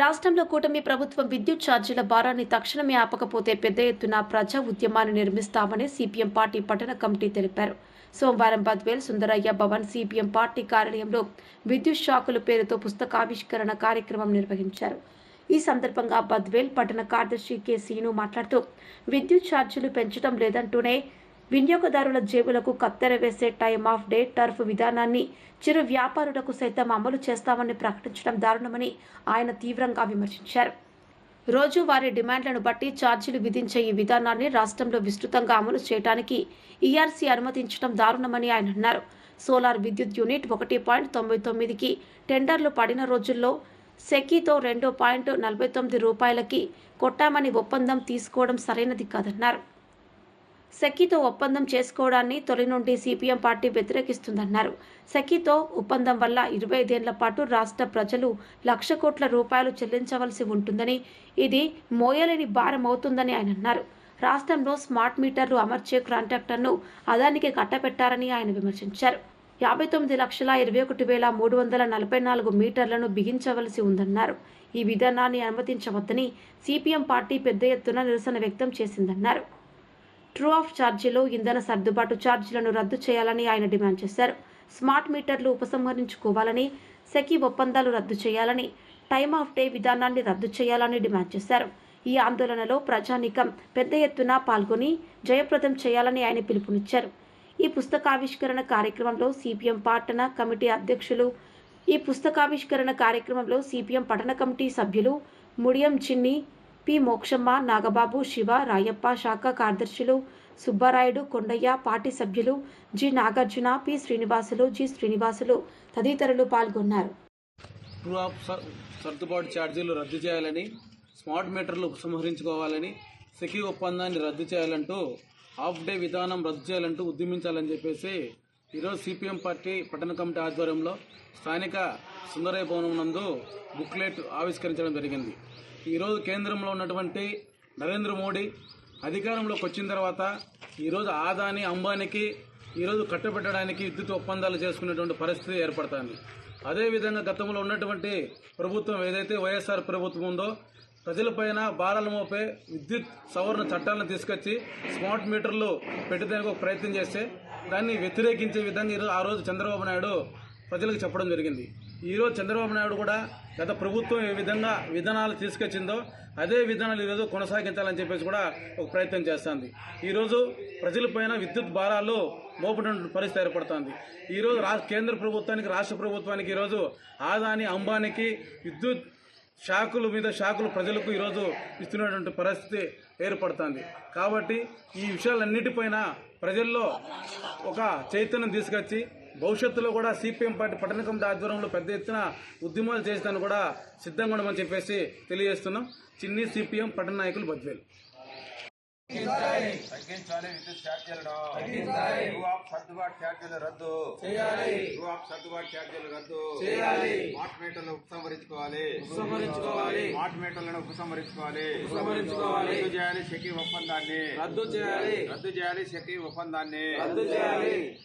రాష్ట్రంలో కూటమి ప్రభుత్వం విద్యుత్ ఛార్జీల భారాన్ని తక్షణమే ఆపకపోతే పెద్ద ఎత్తున ప్రజా ఉద్యమాన్ని నిర్మిస్తామని సిపిఎం పార్టీ పట్టణ కమిటీ తెలిపారు. సోమవారం బద్వేల్ సుందరయ్య భవన్ సిపిఎం పార్టీ కార్యాలయంలో విద్యుత్ షాకుల పేరుతో పుస్తకావిష్కరణ కార్యక్రమం నిర్వహించారు. ఈ సందర్భంగా బద్వేల్ పట్టణ కార్యదర్శి కె సీను మాట్లాడుతూ విద్యుత్ ఛార్జీలు పెంచడం లేదంటూనే వినియోగదారుల జేబులకు కత్తెర వేసే టైమ్ ఆఫ్ డే టర్ఫ్ విధానాన్ని చిరు వ్యాపారులకు సైతం అమలు చేస్తామని ప్రకటించడం దారుణమని ఆయన తీవ్రంగా విమర్శించారు. రోజువారీ డిమాండ్లను బట్టి ఛార్జీలు విధించే ఈ విధానాన్ని రాష్ట్రంలో విస్తృతంగా అమలు చేయడానికి ఈఆర్సీ అనుమతించడం దారుణమని ఆయన అన్నారు. సోలార్ విద్యుత్ యూనిట్ ఒకటి పాయింట్ తొంభై తొమ్మిదికి టెండర్లు పడిన రోజుల్లో సెకీతో రెండు పాయింట్ నలభై తొమ్మిది రూపాయలకి కొట్టామని ఒప్పందం తీసుకోవడం సరైనది కాదన్నారు. సఖీతో ఒప్పందం చేసుకోవడాన్ని తొలి నుండి సిపిఎం పార్టీ వ్యతిరేకిస్తుందన్నారు. సఖీతో ఒప్పందం వల్ల ఇరవై ఐదేళ్ళ పాటు రాష్ట్ర ప్రజలు లక్ష కోట్ల రూపాయలు చెల్లించవలసి ఉంటుందని ఇది మోయలేని భారం అవుతుందని ఆయన అన్నారు. రాష్ట్రంలో స్మార్ట్ మీటర్లు అమర్చే కాంట్రాక్టర్ను అదానికి కట్టపెట్టారని ఆయన విమర్శించారు. యాభై తొమ్మిది లక్షల ఇరవై ఒకటి వేల మూడు వందల నలభై నాలుగు మీటర్లను బిగించవలసి ఉందన్నారు. ఈ విధానాన్ని అనుమతించవద్దని సిపిఎం పార్టీ పెద్ద ఎత్తున నిరసన వ్యక్తం చేసిందన్నారు. ట్రూ ఆఫ్ ఛార్జీలు ఇంధన సర్దుబాటు ఛార్జీలను రద్దు చేయాలని ఆయన డిమాండ్ చేశారు. స్మార్ట్ మీటర్లు ఉపసంహరించుకోవాలని సెకీ ఒప్పందాలు రద్దు చేయాలని టైమ్ ఆఫ్ డే విధానాన్ని రద్దు చేయాలని డిమాండ్ చేశారు. ఈ ఆందోళనలో ప్రజానీకం పెద్ద ఎత్తున పాల్గొని జయప్రదం చేయాలని ఆయన పిలుపునిచ్చారు. ఈ పుస్తకావిష్కరణ కార్యక్రమంలో సిపిఎం పట్టణ కమిటీ అధ్యక్షులు ఈ పుస్తకావిష్కరణ కార్యక్రమంలో సిపిఎం పట్టణ కమిటీ సభ్యులు ముడియం చిన్ని పి. మోక్షమ్మ నాగబాబు శివ రాయప్ప శాఖ కార్యదర్శులు సుబ్బారాయుడు కొండయ్య పార్టీ సభ్యులు G. Nagarjuna P. Srinivasulu G. Srinivasulu తదితరులు పాల్గొన్నారు. సర్దుబాటు ఛార్జీలు రద్దు చేయాలని స్మార్ట్ మీటర్లు ఉపసంహరించుకోవాలని సెకీ ఒప్పందాన్ని రద్దు చేయాలంటూ హాఫ్ డే విధానం రద్దు చేయాలంటూ ఉద్యమించాలని చెప్పేసి ఈరోజు సిపిఎం పార్టీ పట్టణ కమిటీ ఆధ్వర్యంలో స్థానిక సుందరయ్య భవనం నందు బుక్లెట్ ఆవిష్కరించడం జరిగింది. ఈరోజు కేంద్రంలో ఉన్నటువంటి నరేంద్ర మోడీ అధికారంలోకి వచ్చిన తర్వాత ఈరోజు ఆదాని అంబానీకి ఈరోజు కట్టబెట్టడానికి విద్యుత్ ఒప్పందాలు చేసుకునేటువంటి పరిస్థితి ఏర్పడుతుంది. అదేవిధంగా గతంలో ఉన్నటువంటి ప్రభుత్వం ఏదైతే వైఎస్ఆర్ ప్రభుత్వం ఉందో ప్రజలపైన భారాలు మోపే విద్యుత్ సవరణ చట్టాలను తీసుకొచ్చి స్మార్ట్ మీటర్లు పెట్టడానికి ఒక ప్రయత్నం చేస్తే దాన్ని వ్యతిరేకించే విధంగా ఈరోజు ఆ రోజు చంద్రబాబు నాయుడు ప్రజలకు చెప్పడం జరిగింది. ఈరోజు చంద్రబాబు నాయుడు కూడా గత ప్రభుత్వం ఏ విధంగా విధానాలు తీసుకొచ్చిందో అదే విధానాలు ఈరోజు కొనసాగించాలని చెప్పేసి కూడా ఒక ప్రయత్నం చేస్తుంది. ఈరోజు ప్రజలపైన విద్యుత్ భారాలు మోపడం పరిస్థితి ఏర్పడుతుంది. ఈరోజు రా కేంద్ర ప్రభుత్వానికి రాష్ట్ర ప్రభుత్వానికి ఈరోజు ఆదాని అంబానికి విద్యుత్ షాకుల మీద షాకులు ప్రజలకు ఈరోజు ఇస్తున్నటువంటి పరిస్థితి ఏర్పడుతుంది. కాబట్టి ఈ విషయాలన్నిటిపైన ప్రజల్లో ఒక చైతన్యం తీసుకొచ్చి భవిష్యత్తులో కూడా సిపిఎం పార్టీ పట్టణ కమిటీ ఆధ్వర్యంలో పెద్ద ఎత్తున ఉద్యమాలు చేసేదాన్ని కూడా సిద్ధంగా ఉండమని చెప్పేసి తెలియజేస్తున్నాం. చిన్ని సిపిఎం పట్టణ నాయకులు బద్వేలు తగ్గించాలి విద్యుత్ ఛార్జీలను తగ్గించాలి. ఆఫ్ సర్దుబాటు ఛార్జీలు రద్దు. చేయాలి. ఆఫ్ సర్దుబాటు ఛార్జీలు రద్దు. చేయాలి. స్మార్ట్ మీటర్లు ఉపసంహరించుకోవాలి. ఉపసంహరించుకోవాలి. స్మార్ట్ మీటర్లను ఉపసంహరించుకోవాలి. ఉపసంహరించుకోవాలి. రద్దు చేయాలి ఒప్పందాన్ని. రద్దు చేయాలి. రద్దు చేయాలి సెకీ ఒప్పందాన్ని. రద్దు చేయాలి.